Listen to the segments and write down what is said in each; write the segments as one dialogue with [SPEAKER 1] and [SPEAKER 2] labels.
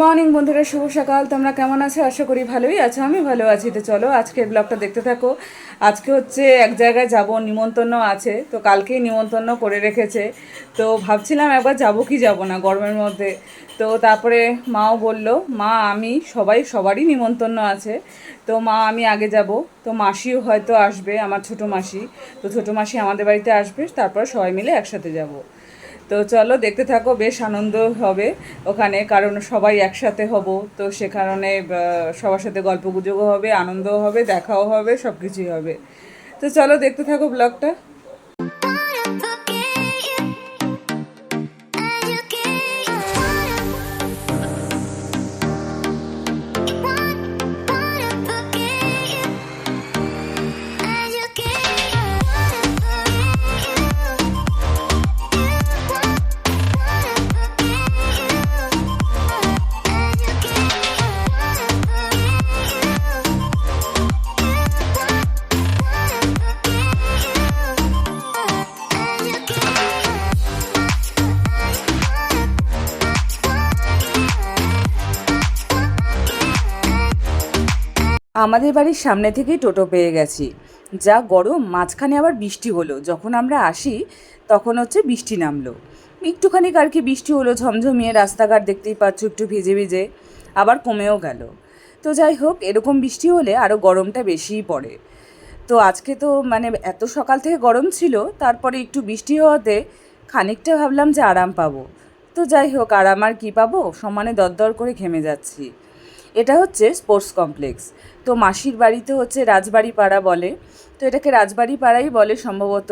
[SPEAKER 1] Morning বন্ধুরা, শুভ সকাল। তোমরা কেমন আছো? আশা করি ভালোই আছো। আমি ভালো আছি। তো চলো, আজকের ব্লগটা দেখতে থাকো। আজকে হচ্ছে এক জায়গায় যাব, নিমন্ত্রণ আছে। তো কালকেই নিমন্ত্রণ করে রেখেছে। তো ভাবছিলাম একবার যাব কি যাব না গরমের মধ্যে। তো তারপরে মাও বলল, মা, আমি সবাই, সবারই নিমন্ত্রণ আছে। তো মা, আমি আগে যাব। তো মাসিও হয়তো আসবে, আমার ছোটো মাসি। তো ছোটো মাসি আমাদের বাড়িতে আসবে, তারপর সবাই মিলে একসাথে যাব। তো চলো, দেখতে থাকো, বেশ আনন্দ হবে ওখানে, কারণ সবাই একসাথে হব, তো সে কারণে সবার সাথে গল্প গুজবও হবে, আনন্দও হবে, দেখাও হবে সব কিছুই হবে। তো চলো, দেখতে থাকো ব্লগটা আমাদের বাড়ির সামনে থেকেই টোটো পেয়ে গেছি। যা গরম, মাঝখানে আবার বৃষ্টি হলো। যখন আমরা আসি, তখন হচ্ছে বৃষ্টি নামলো। একটুখানি আর কি বৃষ্টি হলো, ঝমঝমিয়ে রাস্তাঘাট দেখতেই পাচ্ছ একটু ভিজে ভিজে, আবার কমেও গেল। তো যাই হোক, এরকম বৃষ্টি হলে আরও গরমটা বেশিই পড়ে। তো আজকে তো মানে এত সকাল থেকে গরম ছিল, তারপরে একটু বৃষ্টি হওয়াতে খানিকটা ভাবলাম যে আরাম পাবো। তো যাই হোক আরাম আর কী পাবো? সমানে দরদর করে ঘেমে যাচ্ছি। এটা হচ্ছে স্পোর্টস কমপ্লেক্স। তো মাসির বাড়িতে হচ্ছে রাজবাড়ি পাড়া বলে। তো এটাকে রাজবাড়ি পাড়াই বলে সম্ভবত,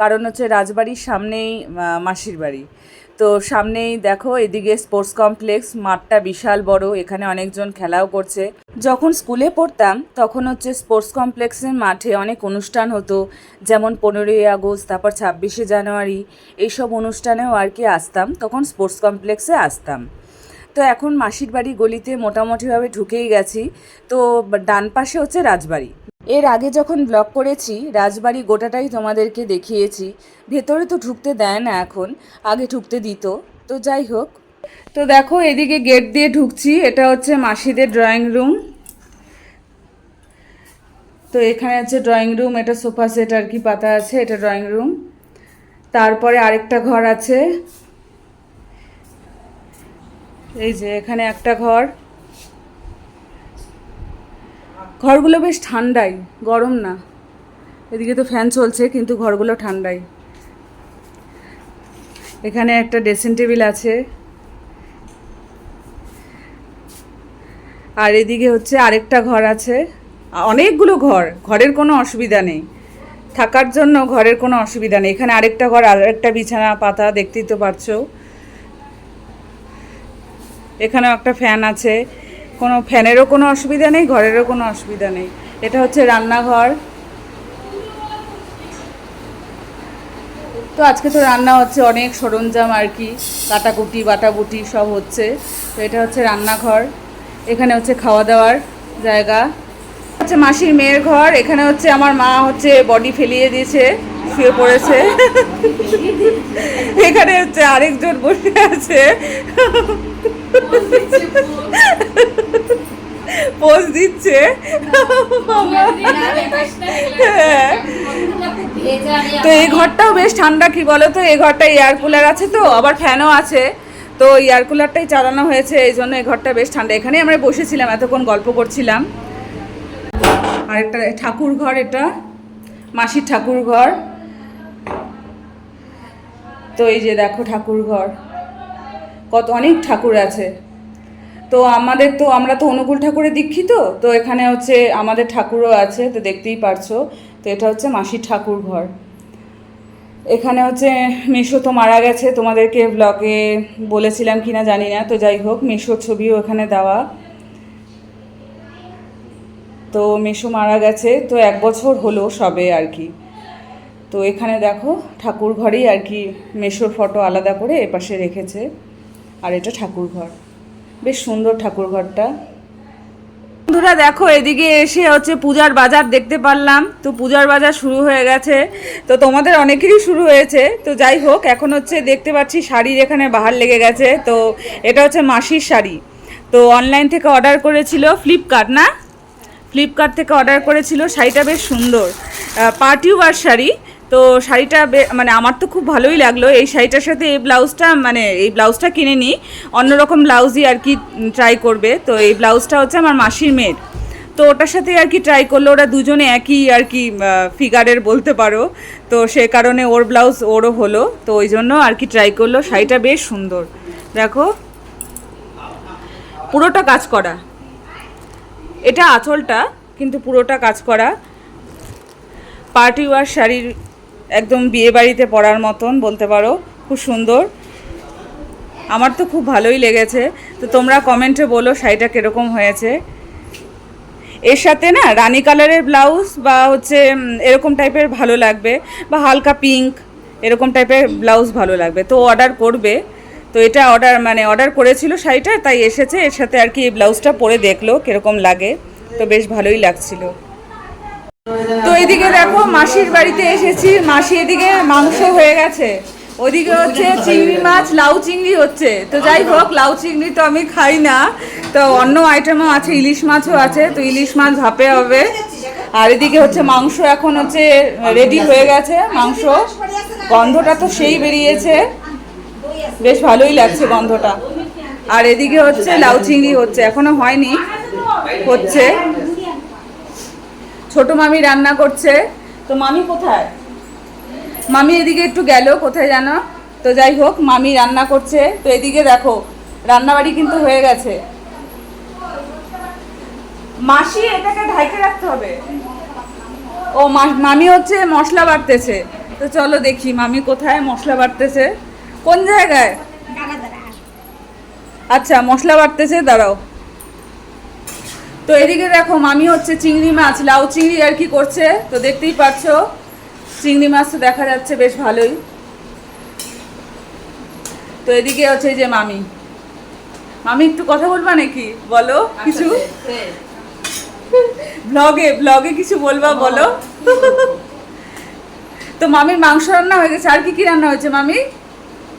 [SPEAKER 1] কারণ হচ্ছে রাজবাড়ির সামনেই মাসির বাড়ি। তো সামনেই দেখো, এদিকে স্পোর্টস কমপ্লেক্স, মাঠটা বিশাল বড়, এখানে অনেকজন খেলাও করছে। যখন স্কুলে পড়তাম, তখন হচ্ছে স্পোর্টস কমপ্লেক্সের মাঠে অনেক অনুষ্ঠান হতো, যেমন পনেরোই আগস্ট, তারপর ছাব্বিশে জানুয়ারি, এইসব অনুষ্ঠানেও আর কি আসতাম, তখন স্পোর্টস কমপ্লেক্সে আসতাম। তো এখন মাসির বাড়ি গলিতে মোটামুটিভাবে ঢুকেই গেছি। তো ডান পাশে হচ্ছে রাজবাড়ি। এর আগে যখন ব্লগ করেছি, রাজবাড়ি গোটাটাই তোমাদেরকে দেখিয়েছি। ভেতরে তো ঢুকতে দেয় না এখন, আগে ঢুকতে দিত। তো যাই হোক। তো দেখো, এদিকে গেট দিয়ে ঢুকছি, এটা হচ্ছে মাসিদের ড্রয়িং রুম তো এখানে আছে ড্রয়িং রুম এটা সোফা সেট আর কি পাতা আছে, এটা ড্রয়িং রুম তারপরে আরেকটা ঘর আছে। এই যে এখানে একটা ঘর। ঘরগুলো বেশ ঠান্ডাই, গরম না। এদিকে তো ফ্যান চলছে, কিন্তু ঘরগুলো ঠান্ডাই। এখানে একটা ড্রেসিং টেবিল আছে। আর এদিকে হচ্ছে আরেকটা ঘর আছে। অনেকগুলো ঘর, ঘরের কোনো অসুবিধা নেই। থাকার জন্য ঘরের কোনো অসুবিধা নেই। এখানে আরেকটা ঘর, আরেকটা বিছানা পাতা, দেখতেই তো পারছ। এখানেও একটা ফ্যান আছে। কোনো ফ্যানেরও কোনো অসুবিধা নেই, ঘরেরও কোনো অসুবিধা নেই। এটা হচ্ছে রান্নাঘর। তো আজকে তো রান্না হচ্ছে অনেক সরঞ্জাম আর কি, কাটাকুটি, বাটাবুটি সব হচ্ছে। তো এটা হচ্ছে রান্নাঘর। এখানে হচ্ছে খাওয়া দাওয়ার জায়গা হচ্ছে মাসির মেয়ের ঘর। এখানে হচ্ছে আমার মা হচ্ছে বডি ফেলিয়ে দিয়েছে। শুয়ে পড়েছে। এখানে হচ্ছে আরেকজন বসে আছে। পোজ দিচ্ছে। তো এই ঘরটাও বেশ ঠান্ডা, কি বলো তো এই ঘরটা এয়ার কুলার আছে তো, আবার ফ্যানও আছে। তো এয়ার কুলারটাই চালানো হয়েছে, এই জন্য এই ঘরটা বেশ ঠান্ডা। এখানে আমরা বসেছিলাম, এতক্ষণ গল্প করছিলাম। আর একটা ঠাকুর ঘর এটা, মাসির ঠাকুর ঘর। তো এই যে দেখো ঠাকুর ঘর কত অনেক ঠাকুর আছে। তো আমাদের তো, আমরা তো অনুকূল ঠাকুরের দীক্ষিত, তো এখানে হচ্ছে আমাদের ঠাকুরও আছে, তো দেখতেই পারছ। তো এটা হচ্ছে মাসির ঠাকুর ঘর এখানে হচ্ছে মেশো তো মারা গেছে, তোমাদেরকে ব্লগে বলেছিলাম কি না জানি না, তো যাই হোক, মেশোর ছবিও এখানে দেওয়া। তো মেশো মারা গেছে, তো এক বছর হলো সবে আর কি। তো এখানে দেখো ঠাকুর ঘরেই আর কি মেশোর ফটো আলাদা করে এপাশে রেখেছে। আর এটা ঠাকুর ঘর বেশ সুন্দর ঠাকুর ঘরটা বন্ধুরা দেখো, এদিকে এসে হচ্ছে পূজার বাজার দেখতে পারলাম। তো পূজার বাজার শুরু হয়ে গেছে। তো তোমাদের অনেকেরই শুরু হয়েছে। তো যাই হোক, এখন হচ্ছে দেখতে পাচ্ছি শাড়ির এখানে বাহার লেগে গেছে। তো এটা হচ্ছে মাসির শাড়ি। তো অনলাইন থেকে অর্ডার করেছিল ফ্লিপকার্ট না? ফ্লিপকার্ট থেকে অর্ডার করেছিল। শাড়িটা বেশ সুন্দর। Party wear sari. তো শাড়িটা মানে আমার তো খুব ভালোই লাগল। এই শাড়িটার সাথে এই ব্লাউজটা মানে এই ব্লাউজটা কিনে নিই অন্যরকম ব্লাউজই আর কি ট্রাই করবে। তো এই ব্লাউজটা হচ্ছে আমার মাসির মেয়ের। তো ওটার সাথে আর কি ট্রাই করল। ওরা দুজনে একই আর কি ফিগারের বলতে পারো। তো সে কারণে ওর ব্লাউজ ওরও হলো। তো ওই জন্য আর কি ট্রাই করল। শাড়িটা বেশ সুন্দর। দেখো। পুরোটা কাজ করা। এটা আঁচলটা, কিন্তু পুরোটা কাজ করা। পার্টি ওয়ার শাড়ির একদম বিয়ে বাড়িতে পরার মতন বলতে পারো, খুব সুন্দর। আমার তো খুব ভালোই লেগেছে। তো তোমরা কমেন্টে বলো শাড়িটা কীরকম হয়েছে। এর সাথে না রানী কালারের ব্লাউজ বা হচ্ছে এরকম টাইপের ভালো লাগবে বা হালকা পিঙ্ক, এরকম টাইপের ব্লাউজ ভালো লাগবে। তো অর্ডার করবে। তো এটা অর্ডার মানে অর্ডার করেছিল শাড়িটা, তাই এসেছে। এর সাথে আর কি ব্লাউজটা পরে দেখল কীরকম লাগে। তো বেশ ভালোই লাগছিল। তো এদিকে দেখো মাসির বাড়িতে এসেছি, মাসি এদিকে মাংস হয়ে গেছে। ওদিকে হচ্ছে চিংড়ি মাছ, লাউ চিংড়ি হচ্ছে। তো যাই হোক, লাউ চিংড়ি তো আমি খাই না। তো অন্য আইটেমও আছে, ইলিশ মাছও আছে, তো ইলিশ মাছ ভাপে হবে। আর এদিকে হচ্ছে মাংস এখন হচ্ছে রেডি হয়ে গেছে, মাংস। গন্ধটা তো সেই বেরিয়েছে। বেশ ভালোই লাগছে গন্ধটা। আর এদিকে হচ্ছে লাউ চিংড়ি হচ্ছে, এখনও হয়নি, হচ্ছে। ছোট মামি রান্না করছে। তো মামি কোথায়? মামি এদিকে একটু গেল কোথায় জানো? তো যাই হোক মামি রান্না করছে। তো এদিকে দেখো রান্নাবাড়ি কিন্তু হয়ে গেছে। মাসি এটাকে ঢাইকে রাখতে হবে। ও মা- মামি হচ্ছে মশলা বাটতেছে তো চলো দেখি মামি কোথায় মশলা বাটতেছে কোন জায়গায়? আচ্ছা মশলা বাটতেছে দাঁড়াও। তো এদিকে দেখো মামি হচ্ছে চিংড়ি মাছ লাউ চিংড়ি আর কি করছে তো দেখতেই পাচ্ছ চিংড়ি মাছ তো দেখা যাচ্ছে বেশ ভালোই। তো এদিকে হচ্ছে যে মামি। মামি একটু কথা বলবা নাকি? বলো কিছু? ব্লগে ব্লগে কিছু বলবা বলো। তো মামির মাংস রান্না হয়ে গেছে আর কি কি রান্না হয়েছে মামি?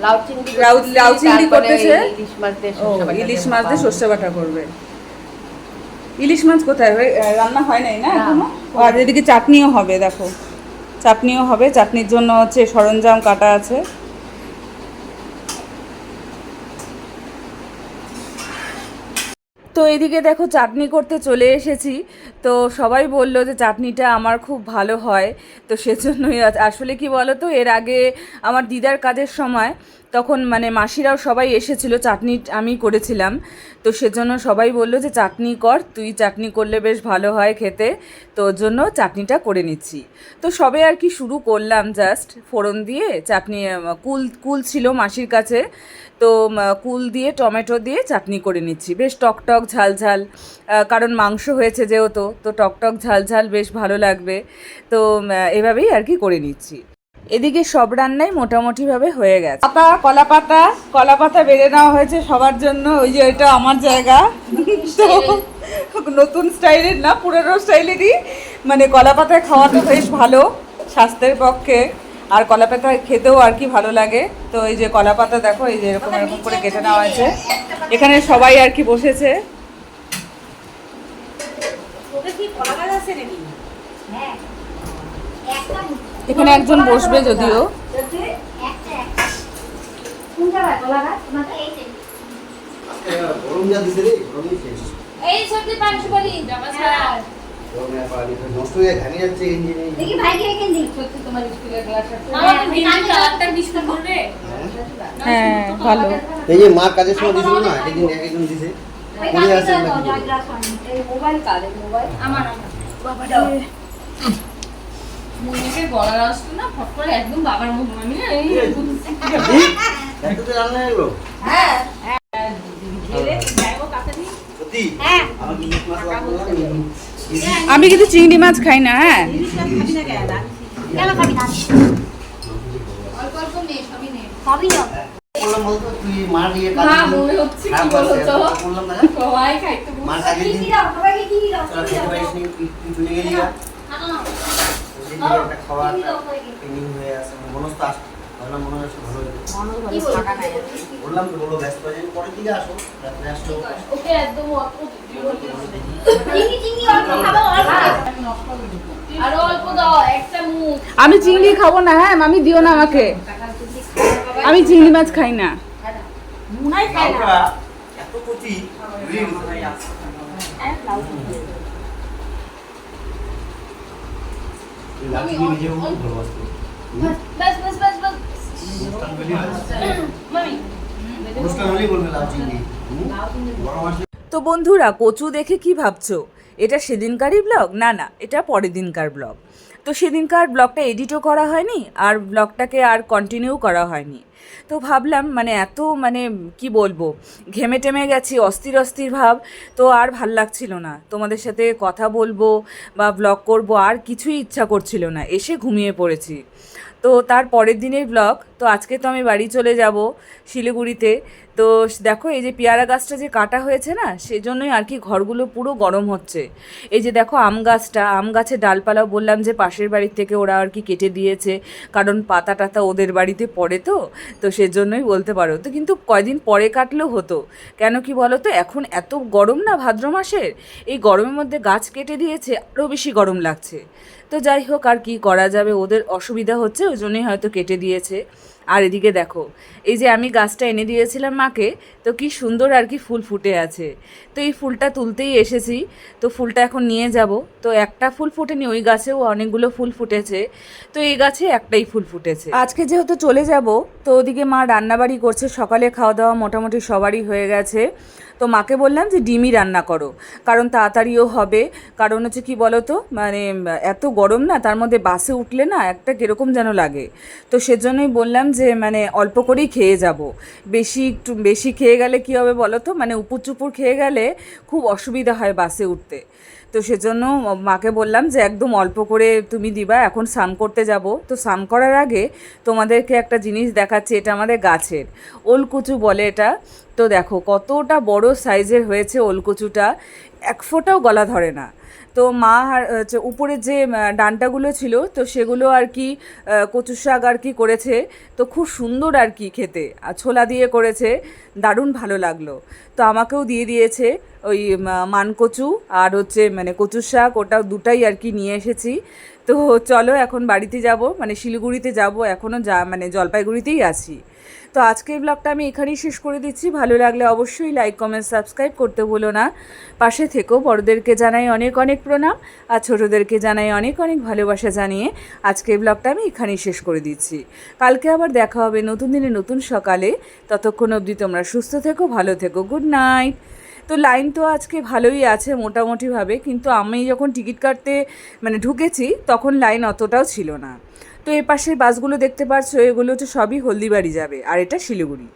[SPEAKER 2] লাউ চিংড়ি
[SPEAKER 1] লাউ- চিংড়ি করতেছে।
[SPEAKER 2] ইলিশ মাছ দিয়ে সর্ষে বাটা
[SPEAKER 1] করবে। ইলিশ মাছ কোথায়? হয়ে রান্না হয় নাই না। এখনও? ও, আর এদিকে চাটনিও হবে দেখো। চাটনিও হবে। চাটনির জন্য হচ্ছে সরঞ্জাম কাটা আছে। তো এদিকে দেখো চাটনি করতে চলে এসেছি। তো সবাই বলল যে চাটনিটা আমার খুব ভালো হয়, তো সেজন্যই আসলে কি বলো তো এর আগে আমার দিদার কাজের সময় তখন মানে মাসিরাও সবাই এসেছিল, চাটনি আমি করেছিলাম। তো সেজন্য সবাই বলল যে চাটনি কর, তুই চাটনি করলে বেশ ভালো হয় খেতে, তো ওর জন্য চাটনিটা করে নিচ্ছি। তো সবে আর কি শুরু করলাম জাস্ট ফোড়ন দিয়ে, চাটনি কুল কুল ছিল মাসির কাছে তো কুল দিয়ে, টমেটো দিয়ে চাটনি করে নিচ্ছি। বেশ টকটক ঝাল ঝাল কারণ মাংস হয়েছে যেহেতু, তো টকটক ঝাল ঝাল বেশ ভালো লাগবে। তো এভাবেই আর কি করে নিচ্ছি। এদিকে সব রান্নাই মোটামুটিভাবে হয়ে গেছে। পাতা, কলা পাতা কলা পাতা বেড়ে নেওয়া হয়েছে সবার জন্য। ওই যে এটা আমার জায়গা। তো, নতুন স্টাইলের না, পুরনো স্টাইলেরই। মানে কলা পাতায় খাওয়া তো বেশ ভালো, স্বাস্থ্যের পক্ষে। আর কলা পাতা খেতেও আর কি ভালো লাগে। তো এই যে কলা পাতা দেখো এই যে এরকম এরকম করে কেটে নেওয়া হয়েছে এখানে সবাই আর কি বসেছে। এখানে একজন বসবে যদিও।
[SPEAKER 3] গরম যা। দিছে রে গরমই শেষ
[SPEAKER 4] এই সবজি পাঁচশো
[SPEAKER 3] নষ্ট হয়ে ঘানি যাচ্ছে ইঞ্জিনে
[SPEAKER 5] দেখি ভাইকে রেখে দিই
[SPEAKER 2] সত্যি তোমার স্কুলের গ্লাস আছে
[SPEAKER 4] আমার বিনা কালারটা বিস্কুট করবে
[SPEAKER 1] হ্যাঁ ভালো
[SPEAKER 3] এই যে মার কাজের সময় দিছিল না একদিন এক দিছে
[SPEAKER 5] ওই
[SPEAKER 3] আছে
[SPEAKER 5] দাও, আনি।
[SPEAKER 2] এই মোবাইল কার মোবাইল
[SPEAKER 4] আমার আমার মনিকে গলার আসতো না ফট করে একদম বাবার মুখ আমি এই
[SPEAKER 3] এত তো রান্না এলো
[SPEAKER 5] হ্যাঁ
[SPEAKER 3] সত্যি
[SPEAKER 5] হ্যাঁ
[SPEAKER 3] আমার মাছ লাগবে না?
[SPEAKER 1] আমি কিন্তু চিংড়ি মাছ খাই না হ্যাঁ।
[SPEAKER 5] কেন
[SPEAKER 3] বললাম
[SPEAKER 4] বলো
[SPEAKER 3] হয়ে পরের দিকে আসো রাত্রে আসলো
[SPEAKER 4] ওকে একদম অল্প
[SPEAKER 5] চিংড়ি চিংড়ি অল্প খাব অল্প।
[SPEAKER 4] দাও একটা মুখ।
[SPEAKER 1] আমি চিংড়ি খাব না হ্যাঁ মামি দিও না আমাকে। আমি চিংড়ি মাছ খাই না।
[SPEAKER 5] মুনাই
[SPEAKER 3] এত কচি ভালোবাসতো।
[SPEAKER 4] বাস বাস
[SPEAKER 1] তো বন্ধুরা, কচু দেখে কি ভাবছ? এটা সেদিনকারই ব্লগ? না না, এটা পরের দিনকার ব্লগ। তো সেদিনকার ব্লগটা এডিটও করা হয়নি, আর ব্লগটাকে আর কন্টিনিউ করা হয়নি। তো ভাবলাম মানে এত মানে কি বলব, ঘেমে টেমে গেছি, অস্থির অস্থির ভাব, তো আর ভালো লাগছিল না। তোমাদের সাথে কথা বলব বা ব্লগ করব, আর কিছুই ইচ্ছা করছিল না, এসে ঘুমিয়ে পড়েছি। তো তার পরের দিনের ব্লগ তো আজকে তো আমি বাড়ি চলে যাব শিলিগুড়িতে। তো দেখো, এই যে পেয়ারা গাছটা যে কাটা হয়েছে না, সেজন্যই আর কি ঘরগুলো পুরো গরম হচ্ছে। এই যে দেখো, আম গাছটা, আম গাছের ডালপালাও বললাম যে পাশের বাড়ির থেকে ওরা আর কি কেটে দিয়েছে, কারণ পাতা টাতা ওদের বাড়িতে পড়ে তো তো সেজন্যই বলতে পারো। তো কিন্তু কয়দিন পরে কাটলেও হতো। কেন কি বলো তো, এখন এত গরম না ভাদ্র মাসের? এই গরমের মধ্যে গাছ কেটে দিয়েছে, আরও বেশি গরম লাগছে। তো যাই হোক, আর কি করা যাবে, ওদের অসুবিধা হচ্ছে, ওই জন্যই হয়তো কেটে দিয়েছে। আর এদিকে দেখো, এই যে আমি গাছটা এনে দিয়েছিলাম মাকে, তো কি সুন্দর আর কি ফুল ফুটে আছে। তো এই ফুলটা তুলতেই এসেছি, তো ফুলটা এখন নিয়ে যাব। তো একটা ফুল ফুটেনি, ওই গাছেও অনেকগুলো ফুল ফুটেছে। তো এই গাছে একটাই ফুল ফুটেছে। আজকে যেহেতু চলে যাব, তো ওদিকে মা রান্নাবাড়ি করছে, সকালে খাওয়া দাওয়া মোটামুটি সবারই হয়ে গেছে। তো মাকে বললাম যে ডিমই রান্না করো। কারণ তাড়াতাড়িও হবে। কারণ হচ্ছে কি বলো তো মানে এত গরম না, তার মধ্যে বাসে উঠলে না একটা কীরকম যেন লাগে। তো সেজন্যই বললাম যে মানে অল্প করেই খেয়ে যাব। বেশি একটু বেশি খেয়ে গেলে কী হবে বলতো? মানে উপুর চুপুর খেয়ে গেলে খুব অসুবিধা হয় বাসে উঠতে। তো সেজন্য মাকে বললাম যে একদম অল্প করে তুমি দিবা, এখন স্নান করতে যাব। তো স্নান করার আগে তোমাদেরকে একটা জিনিস দেখাচ্ছি, এটা আমাদের গাছের। ওলকুচু বলে এটা। তো দেখো কতটা বড় সাইজের হয়েছে ওলকুচুটা, এক ফোঁটাও গলা ধরে না। তো মা আর উপরে যে ডান্টাগুলো ছিল, তো সেগুলো আর কি কচু শাক আর কি করেছে। তো খুব সুন্দর আর কি খেতে, আর ছোলা দিয়ে করেছে, দারুণ ভালো লাগল। তো আমাকেও দিয়ে দিয়েছে। ওই মানকচু আর হচ্ছে মানে কচুর শাক ওটা দুটাই আর কি নিয়ে এসেছি। তো চলো এখন বাড়িতে যাব মানে শিলিগুড়িতে যাব, এখনও যা মানে জলপাইগুড়িতেই আছি। তো আজকের ব্লগটা আমি এখানেই শেষ করে দিচ্ছি। ভালো লাগলে অবশ্যই লাইক কমেন্ট সাবস্ক্রাইব করতে ভুলো না। পাশে থেকেও বড়োদেরকে জানাই অনেক অনেক প্রণাম আর ছোটোদেরকে জানাই অনেক অনেক ভালোবাসা জানিয়ে আজকের ব্লগটা আমি এখানেই শেষ করে দিচ্ছি। কালকে আবার দেখা হবে নতুন দিনে নতুন সকালে। ততক্ষণ অবধি তোমরা সুস্থ থেকো, ভালো থেকো গুড নাইট তো লাইন তো আজকে ভালোই আছে মোটামুটিভাবে, কিন্তু আমি যখন টিকিট কাটতে মানে ঢুকেছি, তখন লাইন অতটাও ছিল না। তো এ পাশের বাসগুলো দেখতে পাচ্ছ এগুলো হচ্ছে সবই হলদিবাড়ি যাবে, আর এটা শিলিগুড়ি।